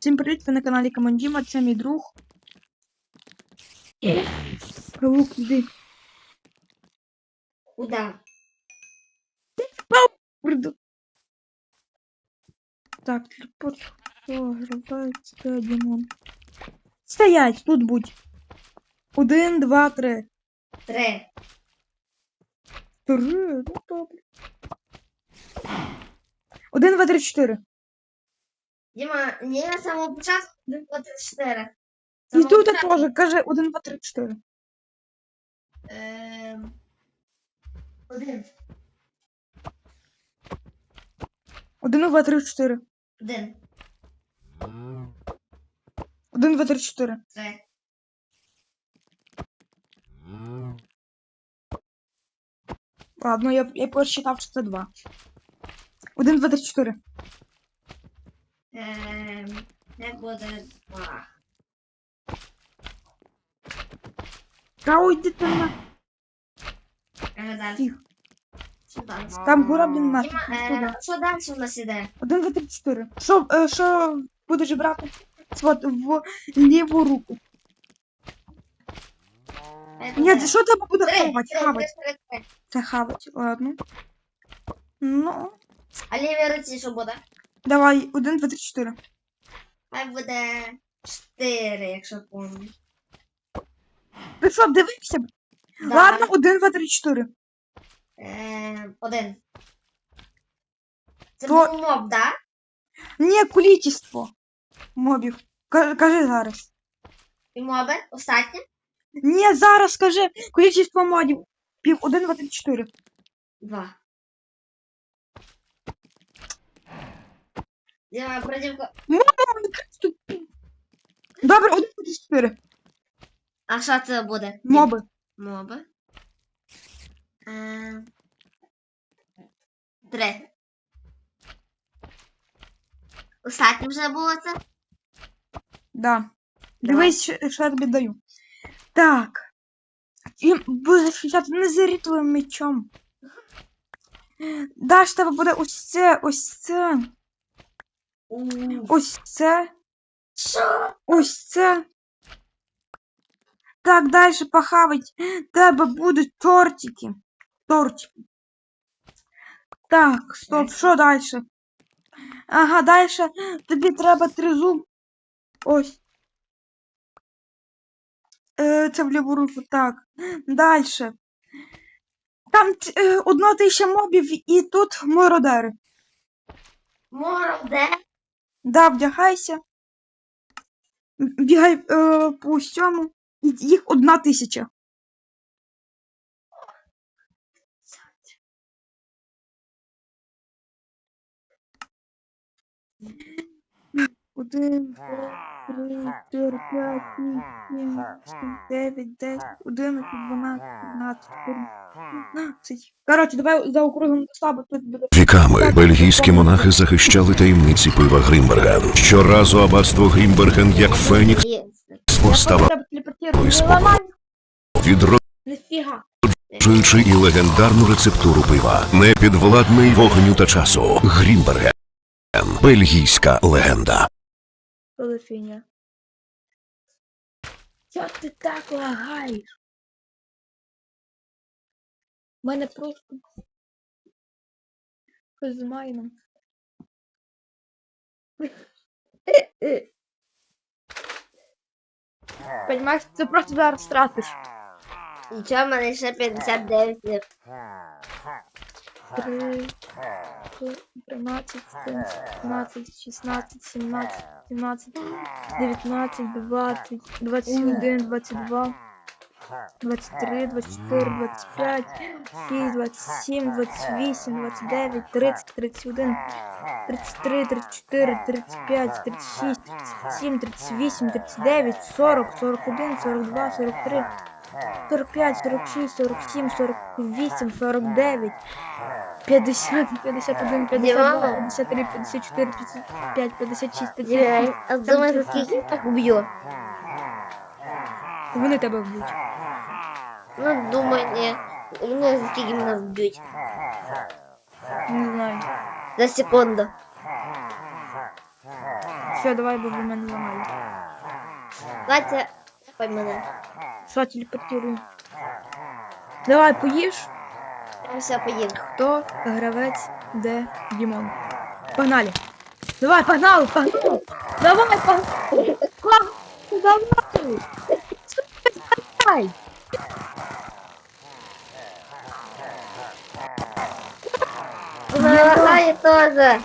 Всім привіт, ви на каналі Командіма, це мій друг. Лук, іди. Куда? Так, телепорт. Це Стоять, тут будь. Один, два, три. Три. Три, ну добре. Один, два, три, чотири. Діма, не на самому початку, один, два, три, чотири. І тут теж, каже, один, два, три, чотири. Ем, Один. Один, два, три, чотири. Один. Один, два, три, чотири. Три. Ладно, я, я посчитав, що це два. Один, два, три, чотири. Ем, Не буде два. Та уйди ти на. Каже далі. Тихо. Що далі? Там гораблін наш. Діма, е, що далі у нас іде? Один, два, три, чотири. Що, е, що будеш брати? От, в ліву руку. Е, Ні, буде. що треба буде Три, хавати? три, Хавати. три, три, три. Це хавати, ладно. Ну, А лівій руці що буде? Давай, один, два, три, чотири. Хай буде чотири, якщо помню. Ти що, дивився? Да. Ладно, один, два, три, чотири. Ем, Один. Це То- був моб, да? Ні, кулічество мобів. Ка- Кажи зараз. І моби? Останнє? Ні, зараз кажи кулічество мобів. Пів, один, два, три, чотири. Два. Діма, противко. Добре, один, два, три, чотири. А що це буде? Моби. Моби. Е, Три. Останнє вже було це? Да. Дивись, що, що я тобі даю. Так. І буде захищати не зарітовим мечом. Даш тебе буде ось це, ось це, ось це, ось це. Так, далі похавать. Тебе будуть тортики. Тортики. Так, стоп, що далі? Ага, далі тобі треба тризуб. Ось. Е, це в ліву руку, так. Далі. Там е, одна тисяча мобів і тут мородери. Мороде? Да, вдягайся. Бігай е, по усьому. Їх одна тисяча. Один, два, три, чотири, п'ять, шість, сім, вісім, дев'ять, десять, одинадцять, дванадцять, тринадцять, чотирнадцять, п'ятнадцять. Коротше, давай заокруглимо до ста, бо тут буде. Віками бельгійські монахи захищали таємниці пива Грімберген. Щоразу аббатство Грімберген, як Фенікс, ламай! Нефіга. відроджуючи і легендарну рецептуру пива, непідвладний вогню та часу. Грімберген. Бельгійська легенда. Фіня. Чо ти так лагаєш? У мене просто з майном. Понимаєш, це просто зараз стратиш. Нічого, в мене ще 59 є. 3, 13, 14, 15, 16, 17, 17, 19, 20, 21, 22, 23, 24, 25, 6, 27, 28, 29, 30, 31, 33, 34, 35, 36, 37, 38, 39, 40, 41, 42, 43, 45, 46, 47, 48, 49, 50, 51, 52, 53, 54, 55, 56, 57. А думаєте, скільки я так вб'ю? Вони тебе вб'ють. Ну, думаю, ні. Ну, за скільки мене вб'ють? Не знаю. За секунду. Все, давай, бо в мене ламають. Катя, чекай мене. Що, телепортирую? Давай, поїж. Все поїду. Хто гравець, де Дімон? Погнали. Давай, погнали, погнали. Давай, погнали. Давай. Давай. Лагає теж.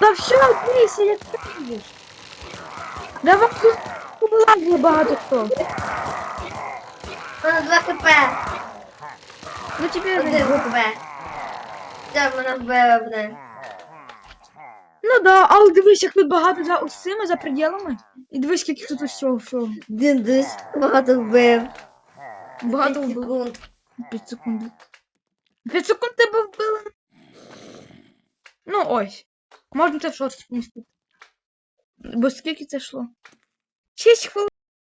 Да все, дивися, як ти їдеш. Давай, тут вилазить багато хто. У мене 2 хп. Ну тебе Один мене вбили, блин. Ну да, але дивись, як тут багато за усіми, за пределами. І дивись, скільки тут усього, всього. Один десь багато вбив. Багато П'ять секунд. 5 секунд. 5 секунд тебе вбили. Ну ось. Можна це в шорті помістити. Бо скільки це йшло? 6 хвилин.